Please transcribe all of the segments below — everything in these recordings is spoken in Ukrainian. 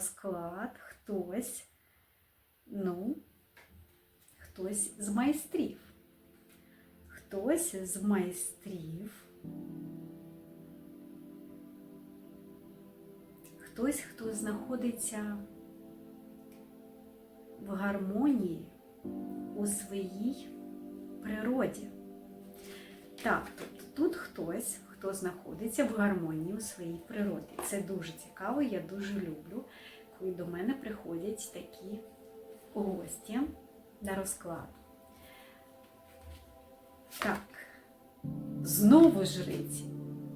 розклад хтось, ну, хтось з майстрів. Хтось з майстрів. Хтось, хто знаходиться в гармонії у своїй природі. Так, тобто тут хтось, хто знаходиться в гармонії у своїй природі. Це дуже цікаво, я дуже люблю, коли до мене приходять такі гості на розклад. Так, знову жриці.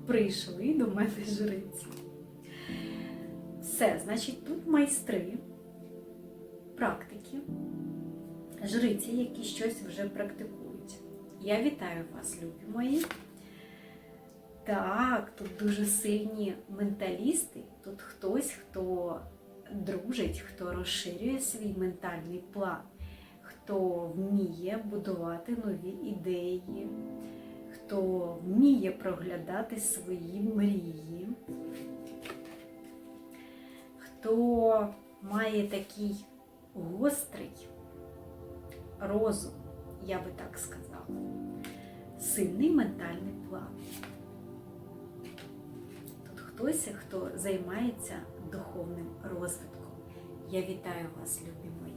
Прийшли до мене жриці. Все, значить, тут майстри, практики, жриці, які щось вже практикують. Я вітаю вас, любі мої. Так, тут дуже сильні менталісти. Тут хтось, хто дружить, хто розширює свій ментальний план, хто вміє будувати нові ідеї, хто вміє проглядати свої мрії, хто має такий гострий розум, я би так сказала, сильний ментальний план. Хтось, хто займається духовним розвитком. Я вітаю вас, любі мої.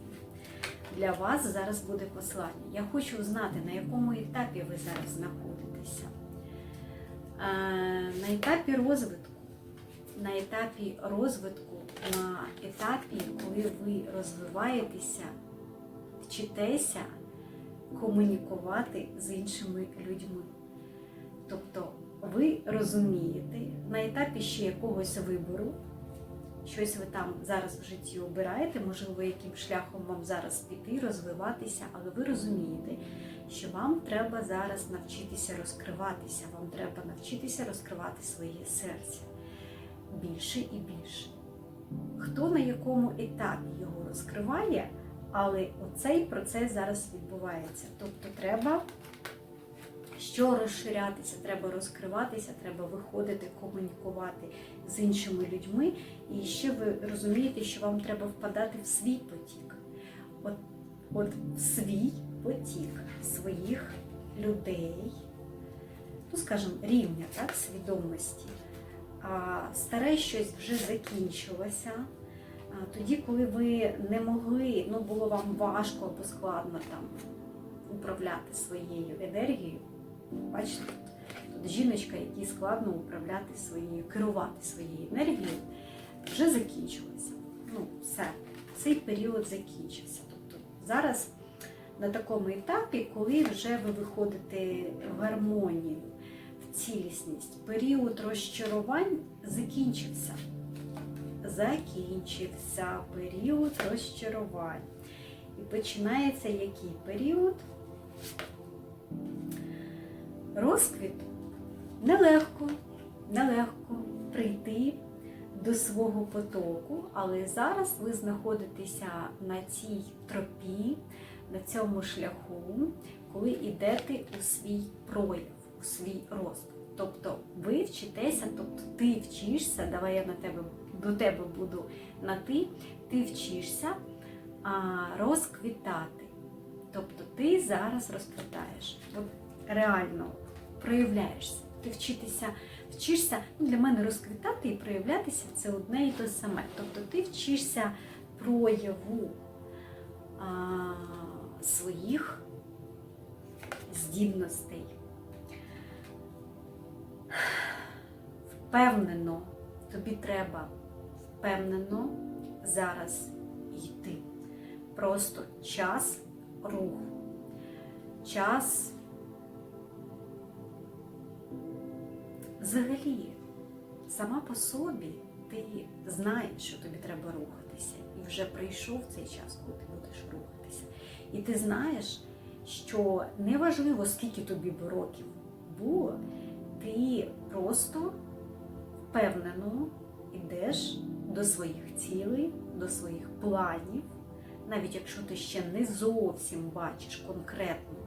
Для вас зараз буде послання. Я хочу знати, на якому етапі ви зараз знаходитеся. На етапі розвитку, на етапі розвитку, на етапі, коли ви розвиваєтеся, вчитеся комунікувати з іншими людьми. Тобто ви розумієте на етапі ще якогось вибору, щось ви там зараз в житті обираєте, можливо, яким шляхом вам зараз піти, розвиватися, але ви розумієте, що вам треба зараз навчитися розкриватися, вам треба навчитися розкривати своє серце більше і більше. Хто на якому етапі його розкриває, але оцей процес зараз відбувається. Тобто треба що розширятися, треба розкриватися, треба виходити, комунікувати з іншими людьми. І ще ви розумієте, що вам треба впадати в свій потік. От, от в свій потік своїх людей, ну, скажімо, рівня так, свідомості. А старе щось вже закінчилося. Тоді, коли ви не могли, ну було вам важко або складно там управляти своєю енергією, бачите, тут, жіночка, якій складно управляти своєю, керувати своєю енергією, вже закінчилося. Ну, все, цей період закінчився. Тобто зараз на такому етапі, коли вже ви виходите в гармонію, в цілісність, період розчарувань закінчився закінчився період розчарувань. І починається який період? Розквіт. Нелегко, нелегко прийти до свого потоку, але зараз ви знаходитеся на цій тропі, на цьому шляху, коли йдете у свій прояв, у свій розвиток. Тобто ви вчитеся, тобто ти вчишся, давай я на тебе до тебе буду на ти, ти вчишся а, розквітати. Тобто ти зараз розквітаєш, от реально проявляєшся. Ти вчитися, вчишся, ну для мене розквітати і проявлятися це одне і те саме. Тобто ти вчишся прояву а, своїх здібностей. Впевнено, тобі треба впевнено зараз йти. Просто час руху, час взагалі сама по собі ти знаєш, що тобі треба рухатися. І вже прийшов цей час, коли ти будеш рухатися. І ти знаєш, що неважливо, скільки тобі б років було, ти просто впевнено йдеш до своїх цілей, до своїх планів, навіть якщо ти ще не зовсім бачиш конкретно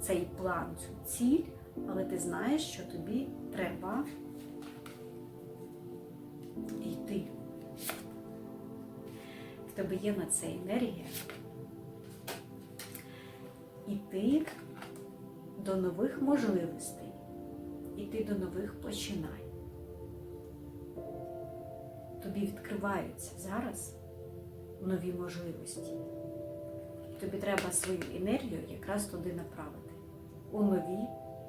цей план, цю ціль, але ти знаєш, що тобі треба йти. в тебе є на це енергія. Іти до нових можливостей, іти до нових починань. Тобі відкриваються зараз нові можливості. Тобі треба свою енергію якраз туди направити, у нові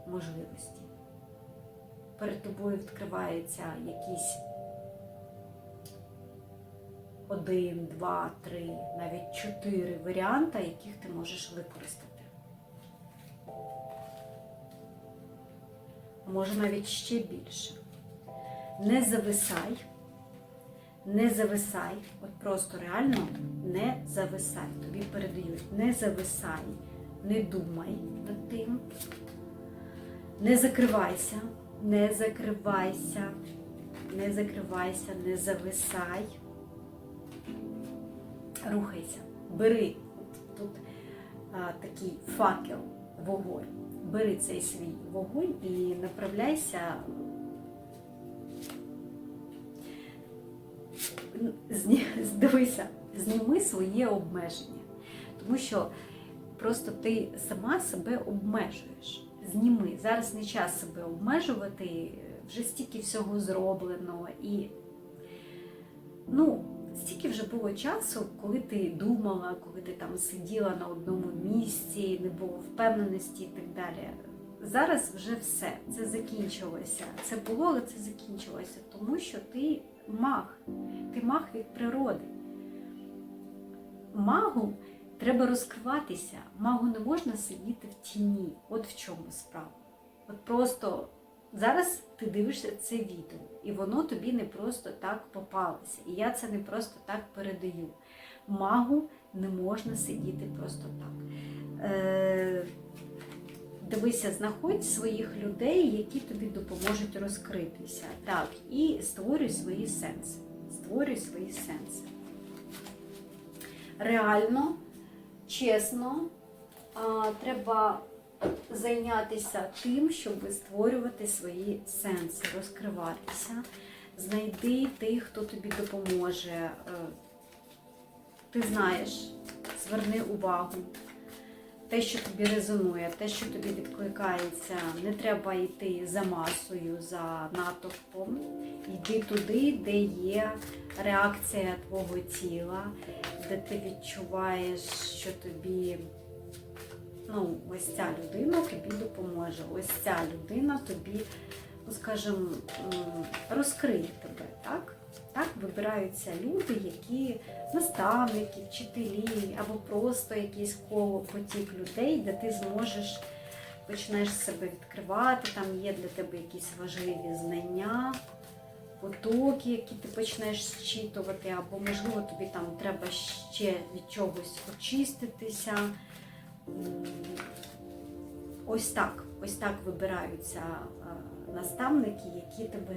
можливості. Перед тобою відкривається якісь один, два, три, навіть чотири варіанти, яких ти можеш використати. Може навіть ще більше. Не зависай, не зависай, от просто реально не зависай. Тобі передають, не зависай, не думай над тим, не закривайся, не закривайся, не закривайся, не зависай. Рухайся, бери от тут а, такий факел, вогонь. Бери цей свій вогонь і направляйся. Зні, дивися, зніми своє обмеження. Тому що просто ти сама себе обмежуєш. Зніми. Зараз не час себе обмежувати, вже стільки всього зроблено. І ну, стільки вже було часу, коли ти думала, коли ти там сиділа на одному місці, не було впевненості і так далі. Зараз вже все, це закінчилося. Це було, але це закінчилося, тому що ти маг, ти маг від природи. Магу треба розкриватися, магу не можна сидіти в тіні. От в чому справа. От просто зараз ти дивишся це відео, і воно тобі не просто так попалося. І я це не просто так передаю. Магу не можна сидіти просто так. Е, Дивися, знаходь своїх людей, які тобі допоможуть розкритися. Так, і створюй свої сенси. Створюй свої сенси. Реально, чесно, а, треба зайнятися тим, щоб створювати свої сенси, розкриватися. Знайди тих, хто тобі допоможе. Е, Ти знаєш, зверни увагу. Те, що тобі резонує, те, що тобі відкликається, не треба йти за масою, за натовпом. Йди туди, де є реакція твого тіла, де ти відчуваєш, що тобі, ну, ось ця людина тобі допоможе. Ось ця людина тобі, ну скажімо, розкриє тебе, так? Так вибираються люди, які наставники, вчителі, або просто якийсь коло потік людей, де ти зможеш почнеш себе відкривати, там є для тебе якісь важливі знання, потоки, які ти почнеш зчитувати, або, можливо, тобі там треба ще від чогось очиститися. Ось так, ось так вибираються наставники, які тебе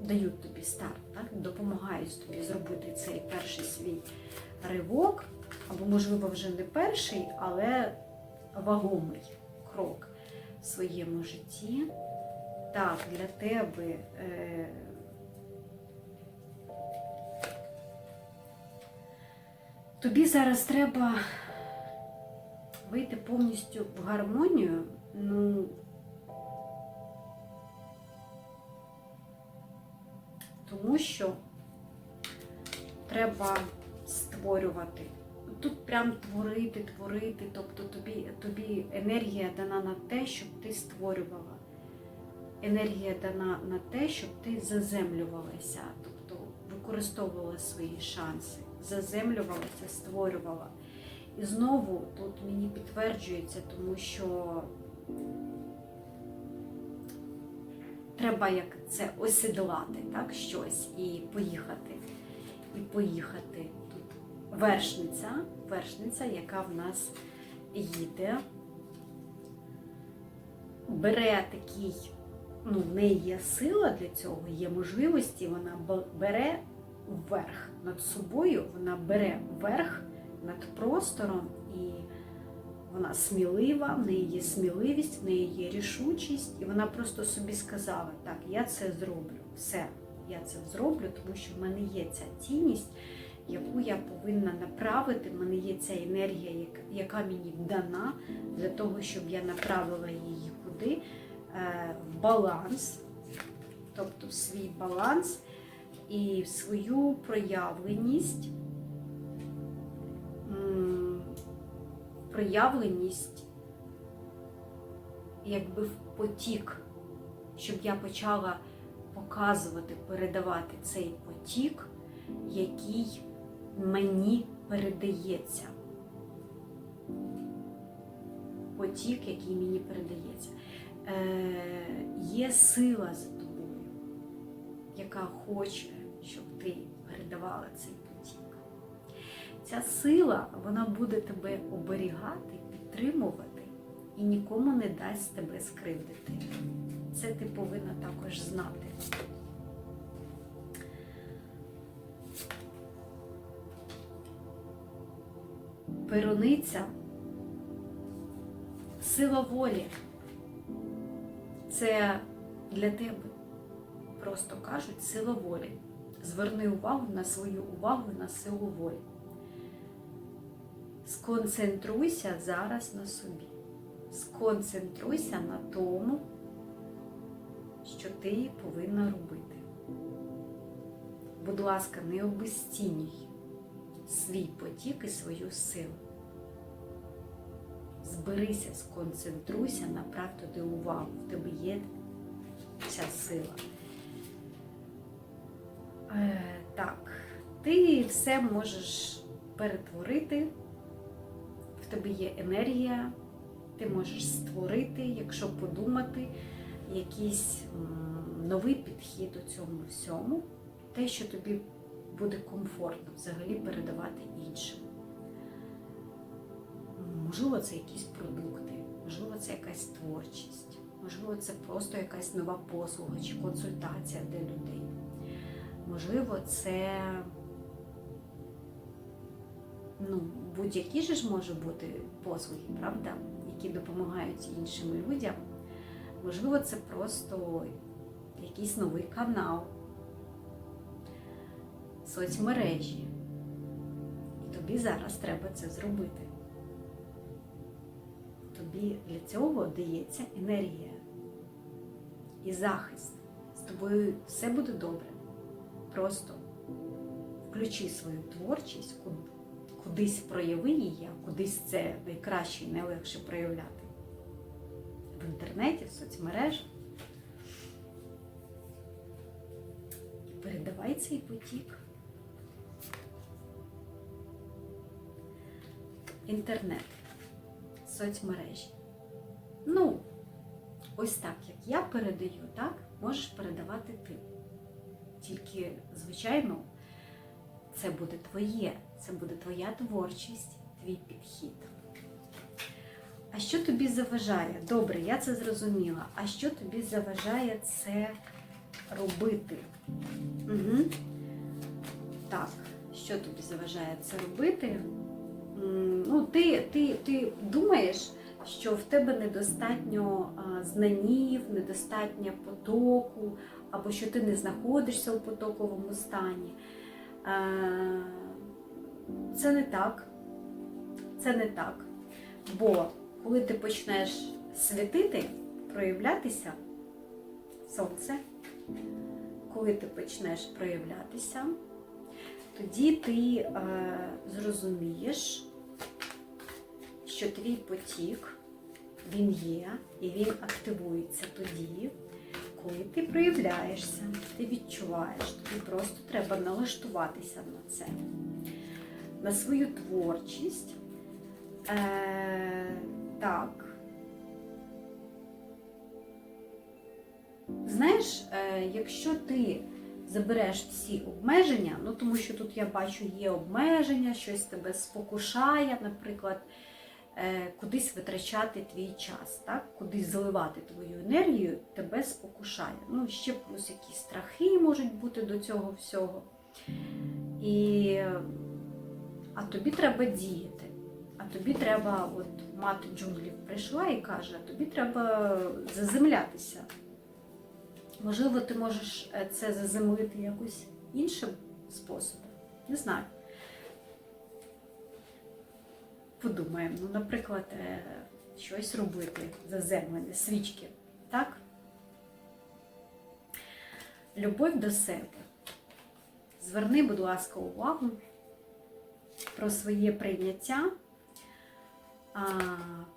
дають тобі старт, так? допомагають тобі зробити цей перший свій ривок, або, можливо, вже не перший, але вагомий крок в своєму житті. Так, для тебе е, тобі зараз треба вийти повністю в гармонію, ну, тому що треба створювати. Тут прям творити, творити, тобто тобі, тобі енергія дана на те, щоб ти створювала. Енергія дана на те, щоб ти заземлювалася, тобто використовувала свої шанси, заземлювалася, створювала. І знову тут мені підтверджується, тому що треба як це осідлати, так, щось і поїхати. І поїхати. Тут вершниця, вершниця, яка в нас їде, бере такий, ну, в неї є сила для цього, є можливості, вона бере вверх над собою, вона бере вверх над простором і вона смілива, в неї є сміливість, в неї є рішучість, і вона просто собі сказала, так, я це зроблю, все, я це зроблю, тому що в мене є ця цінність, яку я повинна направити. В мене є ця енергія, яка- мені дана для того, щоб я направила її куди? Е, В баланс, тобто в свій баланс і в свою проявленість, проявленість якби в потік, щоб я почала показувати, передавати цей потік, який мені передається. Потік, який мені передається. Е, є сила за тобою, яка хоче, щоб ти передавала цей. Ця сила, вона буде тебе оберігати, підтримувати і нікому не дасть тебе скривдити. Це ти повинна також знати. Перуниця сила волі. Це для тебе, просто кажуть, сила волі. Зверни увагу на свою увагу на силу волі. Сконцентруйся зараз на собі. Сконцентруйся на тому, що ти повинна робити. Будь ласка, не обезцінюй свій потік і свою силу. Зберися, сконцентруйся, направ туди увагу. В тебе є ця сила. Е, так, ти все можеш перетворити. Тебе є енергія, ти можеш створити, якщо подумати, якийсь новий підхід до цьому всьому, те, що тобі буде комфортно взагалі передавати іншим. Можливо, це якісь продукти, можливо, це якась творчість, можливо, це просто якась нова послуга чи консультація для людей. Можливо, це ну, будь-які ж може бути послуги, правда, які допомагають іншим людям. Можливо, це просто якийсь новий канал, соцмережі. І тобі зараз треба це зробити. Тобі для цього дається енергія і захист. З тобою все буде добре. Просто включи свою творчість, кудись прояви її, а кудись це найкраще і найлегше проявляти. В інтернеті, в соцмережах. Передавай цей потік. Інтернет, соцмережі. Ну, ось так, як я передаю, так можеш передавати ти. Тільки, звичайно, це буде твоє, це буде твоя творчість, твій підхід. А що тобі заважає? Добре, я це зрозуміла. А що тобі заважає це робити? Угу. Так, що тобі заважає це робити? Ну, ти, ти, ти думаєш, що в тебе недостатньо знанів, недостатньо потоку, або що ти не знаходишся у потоковому стані. Це не так. Це не так. Бо коли ти почнеш світити, проявлятися сонце, коли ти почнеш проявлятися, тоді ти е, зрозумієш, що твій потік, він є, і він активується тоді, коли ти проявляєшся, ти відчуваєш, тобі просто треба налаштуватися на це, на свою творчість. Е, так. Знаєш, е, якщо ти забереш всі обмеження, ну тому що тут я бачу є обмеження, щось тебе спокушає, наприклад, е, кудись витрачати твій час, так? кудись заливати твою енергію, тебе спокушає. Ну, ще плюс якісь страхи можуть бути до цього всього. І, а тобі треба діяти. А тобі треба, от мати джунглів прийшла і каже, а тобі треба заземлятися. Можливо, ти можеш е, це заземлити якось іншим способом. Не знаю. подумаємо. Ну, наприклад, е, щось робити заземлене, свічки. Так? Любов до себе. Зверни, будь ласка, увагу про своє прийняття,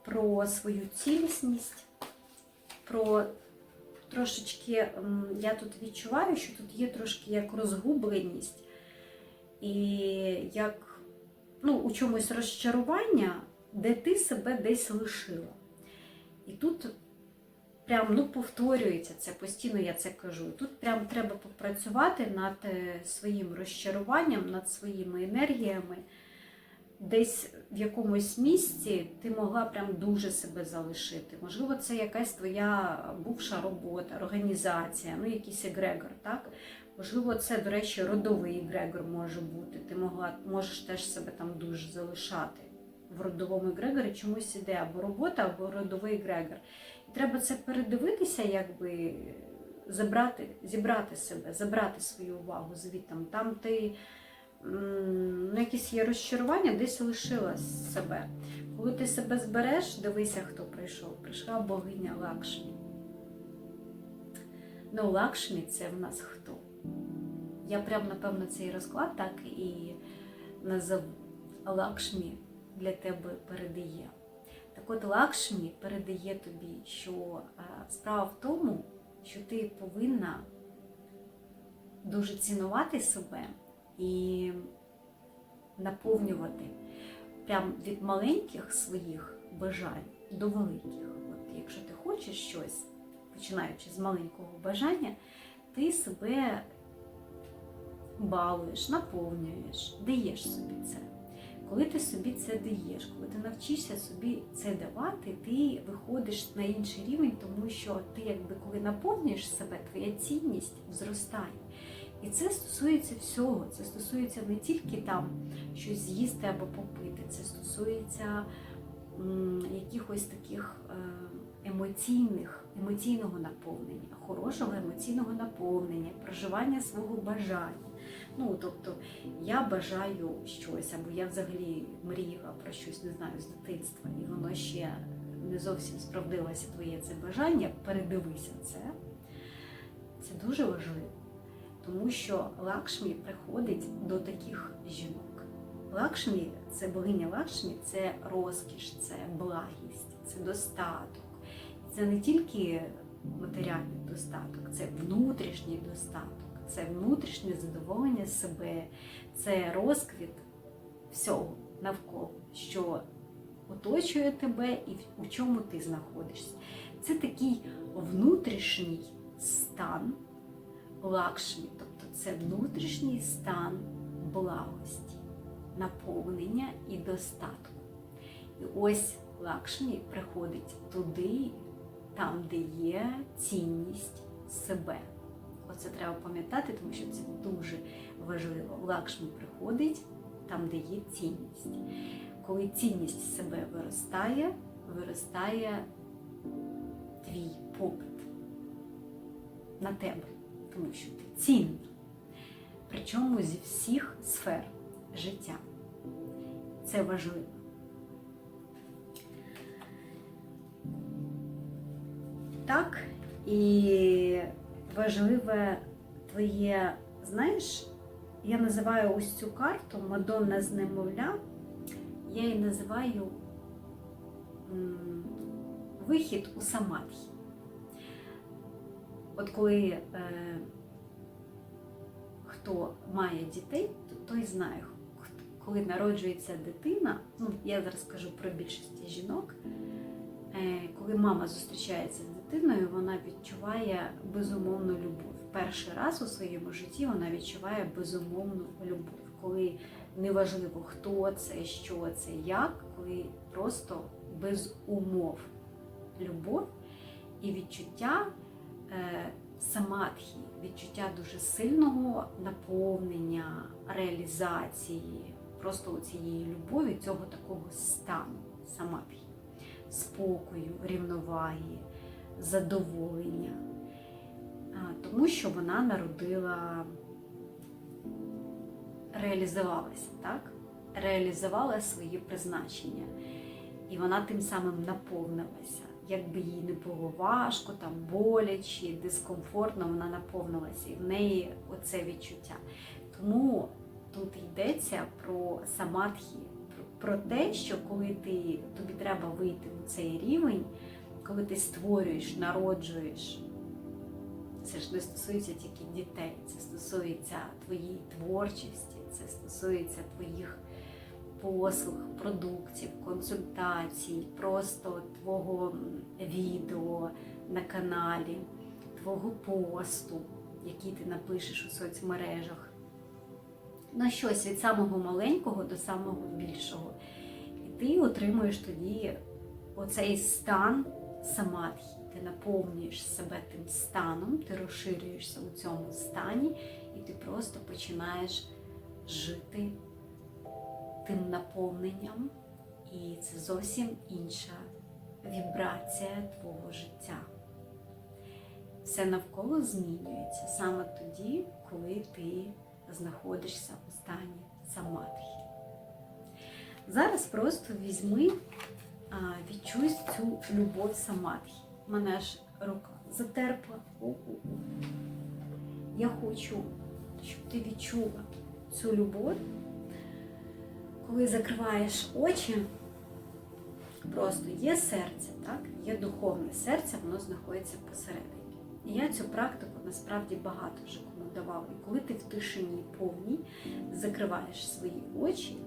про свою цілісність, про трошечки, я тут відчуваю, що тут є трошки як розгубленість і як ну, у чомусь розчарування, де ти себе десь лишила. І тут прям ну, повторюється це, постійно я це кажу. Тут прям треба попрацювати над е, своїм розчаруванням, над своїми енергіями. Десь в якомусь місці ти могла прям дуже себе залишити. Можливо, це якась твоя бувша робота, організація, ну якийсь егрегор, так? Можливо, це, до речі, родовий егрегор може бути. Ти могла, можеш теж себе там дуже залишати. В родовому егрегорі чомусь іде або робота, або родовий егрегор. Треба це передивитися, якби забрати, зібрати себе, забрати свою увагу звідтам. Там ти ну, якісь є розчарування, десь лишила себе. Коли ти себе збереш, дивися, хто прийшов. Прийшла богиня Лакшмі. Ну, Лакшмі це в нас хто? Я прям, напевно, цей розклад так і назову. Лакшмі для тебе передає. От Лакшмі передає тобі, що е, справа в тому, що ти повинна дуже цінувати себе і наповнювати прям від маленьких своїх бажань до великих. От якщо ти хочеш щось, починаючи з маленького бажання, ти себе балуєш, наповнюєш, даєш собі це. Коли ти собі це даєш, коли ти навчишся собі це давати, ти виходиш на інший рівень, тому що ти, якби коли наповнюєш себе, твоя цінність зростає. І це стосується всього. Це стосується не тільки там щось з'їсти або попити, це стосується м, якихось таких е, емоційних, емоційного наповнення, хорошого емоційного наповнення, проживання свого бажання. Ну, тобто, я бажаю щось, або я взагалі мріяла про щось, не знаю, з дитинства, і воно ще не зовсім справдилося твоє це бажання, передивися це. Це дуже важливо, тому що Лакшмі приходить до таких жінок. Лакшмі це богиня Лакшмі, це розкіш, це благість, це достаток. Це не тільки матеріальний достаток, це внутрішній достаток це внутрішнє задоволення себе, це розквіт всього навколо, що оточує тебе і у чому ти знаходишся. Це такий внутрішній стан лакшмі, тобто це внутрішній стан благості, наповнення і достатку. І ось лакшмі приходить туди, там, де є цінність себе. Оце треба пам'ятати, тому що це дуже важливо. Лакшмі приходить там, де є цінність. Коли цінність себе виростає, виростає твій попит на тебе, тому що ти цінна. Причому зі всіх сфер життя. Це важливо. Так, і важливе твоє, знаєш, я називаю ось цю карту Мадонна з немовля, я її називаю вихід у самадхі. От коли е, хто має дітей, то той знає, коли народжується дитина, ну я зараз кажу про більшість жінок, коли мама зустрічається з дитиною, вона відчуває безумовну любов. Перший раз у своєму житті вона відчуває безумовну любов, коли неважливо, хто це, що це, як, коли просто без умов любов і відчуття е, самадхі, відчуття дуже сильного наповнення, реалізації, просто цієї любові, цього такого стану самадхі, спокою, рівноваги задоволення, тому що вона народила, реалізувалася, так? реалізувала своє призначення. І вона тим самим наповнилася. Якби їй не було важко, там боляче, дискомфортно, вона наповнилася. І в неї оце відчуття. Тому тут йдеться про самадхі, про те, що коли ти, тобі треба вийти у цей рівень, коли ти створюєш, народжуєш, це ж не стосується тільки дітей, це стосується твоєї творчості, це стосується твоїх послуг, продуктів, консультацій, просто твого відео на каналі, твого посту, який ти напишеш у соцмережах. На щось від самого маленького до самого більшого. І ти отримуєш тоді оцей стан самадхі. Ти наповнюєш себе тим станом, ти розширюєшся у цьому стані, і ти просто починаєш жити тим наповненням, і це зовсім інша вібрація твого життя. Все навколо змінюється саме тоді, коли ти знаходишся у стані самадхі. Зараз просто візьми, відчуй цю любов самадхі. Мене аж рука затерпла. Я хочу, щоб ти відчула цю любов коли закриваєш очі, просто є серце, так? є духовне серце, воно знаходиться посередині. І я цю практику насправді багато вже давала. І коли ти в тишині повній закриваєш свої очі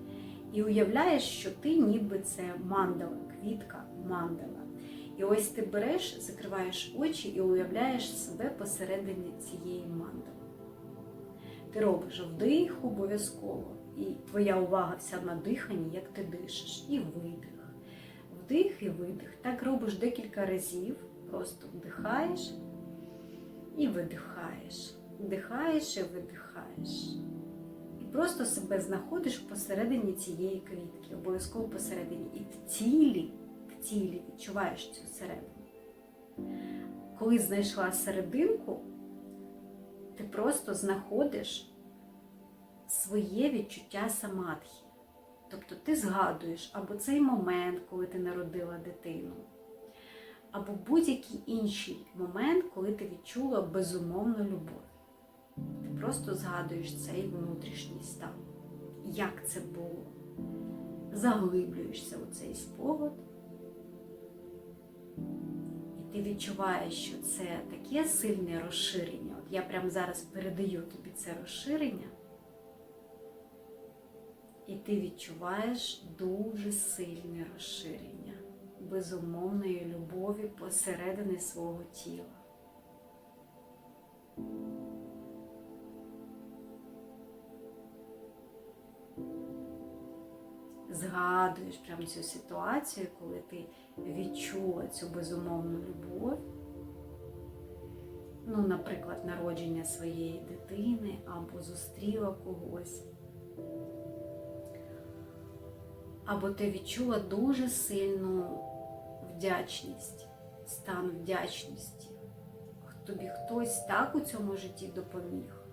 і уявляєш, що ти ніби це мандала, квітка мандала. І ось ти береш, закриваєш очі і уявляєш себе посередині цієї мандали. Ти робиш вдих обов'язково. І твоя увага вся на диханні, як ти дишиш, і видих. Вдих і видих. Так робиш декілька разів. Просто вдихаєш і видихаєш. Вдихаєш і видихаєш. І просто себе знаходиш посередині цієї квітки, обов'язково посередині. І в тілі, в тілі відчуваєш цю середину. Коли знайшла серединку, ти просто знаходиш своє відчуття самадхі. Тобто ти згадуєш або цей момент, коли ти народила дитину, або будь-який інший момент, коли ти відчула безумовну любов. Просто згадуєш цей внутрішній стан. Як це було? Заглиблюєшся у цей спогад. І ти відчуваєш, що це таке сильне розширення. От я прямо зараз передаю тобі це розширення. І ти відчуваєш дуже сильне розширення безумовної любові посередини свого тіла. Згадуєш прямо цю ситуацію, коли ти відчула цю безумовну любов. Ну, наприклад, народження своєї дитини або зустріла когось або ти відчула дуже сильну вдячність, стан вдячності. Тобі хтось так у цьому житті допоміг.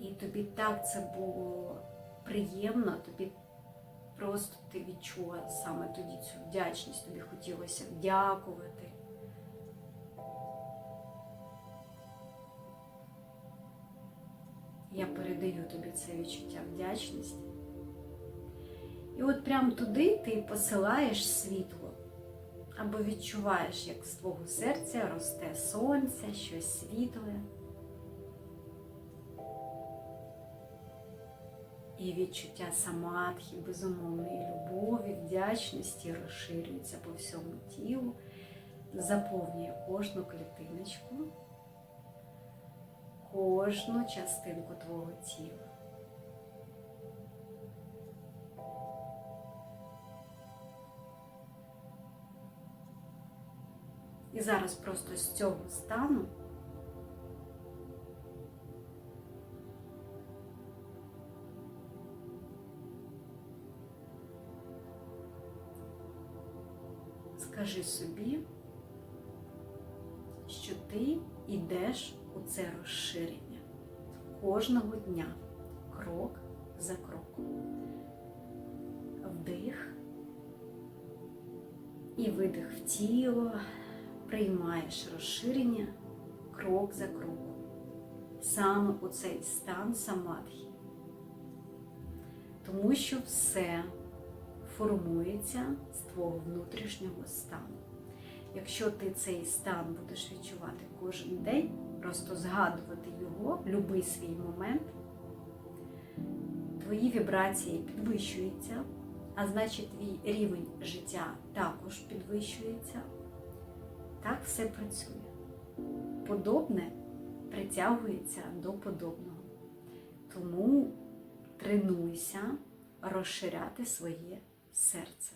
І тобі так це було приємно, тобі просто ти відчула саме тоді цю вдячність, тобі хотілося дякувати. Я передаю тобі це відчуття вдячності. І от прямо туди ти посилаєш світло, або відчуваєш, як з твого серця росте сонце, щось світле. І відчуття самадхи, безумовної любові, вдячності розширюється по всьому тілу, заповнює кожну клітиночку, кожну частинку твого тіла. І зараз просто з цього стану скажи собі, що ти йдеш у це розширення кожного дня, крок за кроком. вдих і видих в тіло, приймаєш розширення крок за кроком. Саме у цей стан самадхі. Тому що все формується з твого внутрішнього стану. Якщо ти цей стан будеш відчувати кожен день, просто згадувати його, будь-який свій момент, твої вібрації підвищуються, а значить твій рівень життя також підвищується. Так все працює. Подобне притягується до подобного. Тому тренуйся розширяти своє серце.